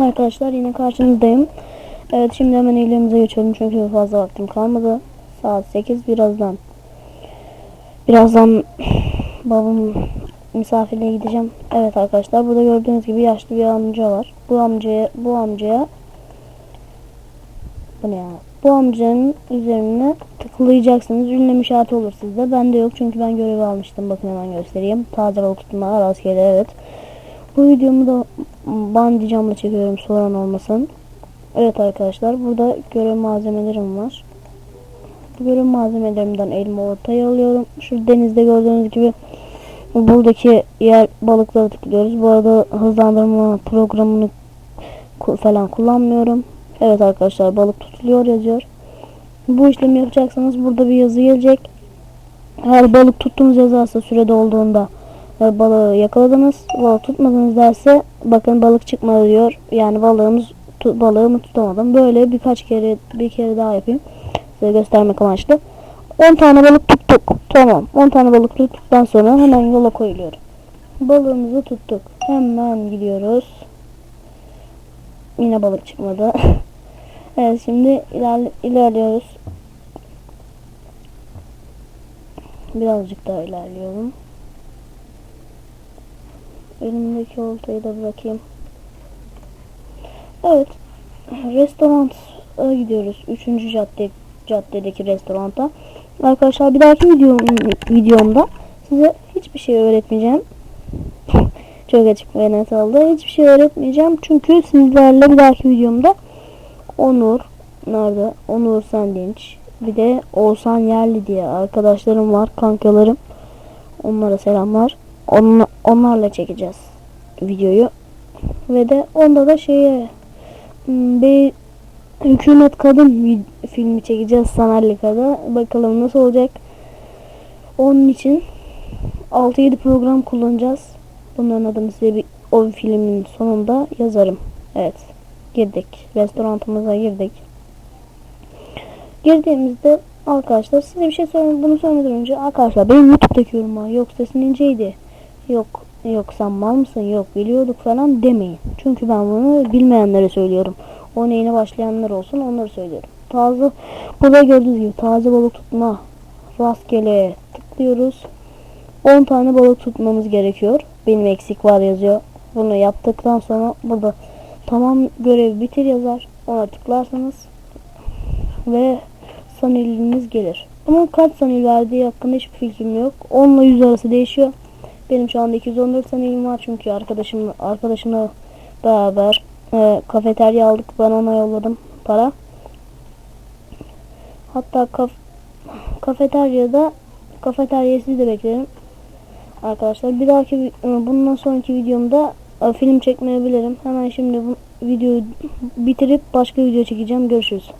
Arkadaşlar yine karşınızdayım. Evet şimdi hemen ilerimize geçiyorum çünkü fazla vaktim kalmadı. Saat 8 birazdan. Birazdan babam misafirliğe gideceğim. Evet arkadaşlar burada gördüğünüz gibi yaşlı bir amca var. Bu amcaya bu amcaya bu ne ya? Bu amcanın üzerine tıklayacaksınız. Ünlem işareti olur sizde. Bende yok çünkü ben görevi almıştım. Bakın hemen göstereyim. Taze balık tutma rastgele evet. Bu videomu da bandi camla çekiyorum soran olmasın. Evet arkadaşlar burada görev malzemelerim var. Bu görev malzemelerimden elma ortaya alıyorum. Şu denizde gördüğünüz gibi buradaki yer balıkları tıklıyoruz. Bu arada hızlandırma programını falan kullanmıyorum. Evet arkadaşlar balık tutuluyor yazıyor. Bu işlemi yapacaksanız burada bir yazı gelecek. Eğer balık tuttuğunuz yazarsa sürede olduğunda balığı yakaladınız. Balık tutmadınız derse bakın balık çıkmadı diyor. Yani balığımız tu, balığımı tutamadım. Böyle birkaç kere bir kere daha yapayım. Size göstermek amaçlı. 10 tane balık tuttuk. Tamam. 10 tane balık tuttuktan sonra hemen yola koyuluyorum. Balığımızı tuttuk. Hemen gidiyoruz. Yine balık çıkmadı. evet şimdi ilerle, ilerliyoruz. Birazcık daha ilerliyorum. Elimdeki oltayı da bırakayım. Evet. Restoranta gidiyoruz. Üçüncü cadde caddedeki restoranta. Arkadaşlar bir dahaki videom, videomda size hiçbir şey öğretmeyeceğim. Çok açık ve net oldu. Hiçbir şey öğretmeyeceğim. Çünkü sizlerle bir dahaki videomda Onur nerede? Onur Sendinç. Bir de Oğuzhan Yerli diye arkadaşlarım var. Kankalarım. Onlara selamlar. Onla, onlarla çekeceğiz videoyu. Ve de onda da şeye hmm, bir hükümet kadın filmi çekeceğiz Sanarlika'da. Bakalım nasıl olacak. Onun için 6-7 program kullanacağız. Bunların adını size bir o filmin sonunda yazarım. Evet. Girdik. Restorantımıza girdik. Girdiğimizde arkadaşlar size bir şey söyleyeyim. Bunu söylemeden önce arkadaşlar benim YouTube'daki yoruma yok sesin inceydi. Yok yok sen mal mısın yok biliyorduk falan demeyin. Çünkü ben bunu bilmeyenlere söylüyorum. O neyine başlayanlar olsun onları söylüyorum. Taze burada gördüğünüz gibi taze balık tutma rastgele tıklıyoruz. 10 tane balık tutmamız gerekiyor. Benim eksik var yazıyor. Bunu yaptıktan sonra burada tamam görev bitir yazar. Ona tıklarsanız ve saniliniz gelir. Ama kaç sanil verdiği hakkında hiçbir fikrim yok. 10 ile 100 arası değişiyor. Benim şu anda 214 sanilim var çünkü arkadaşım arkadaşımla beraber e, kafeterya aldık. Ben ona yolladım para. Hatta kaf kafeteryada kafeteryayı siz de beklerim. Arkadaşlar bir dahaki e, bundan sonraki videomda e, film çekmeyebilirim. Hemen şimdi bu videoyu bitirip başka video çekeceğim. Görüşürüz.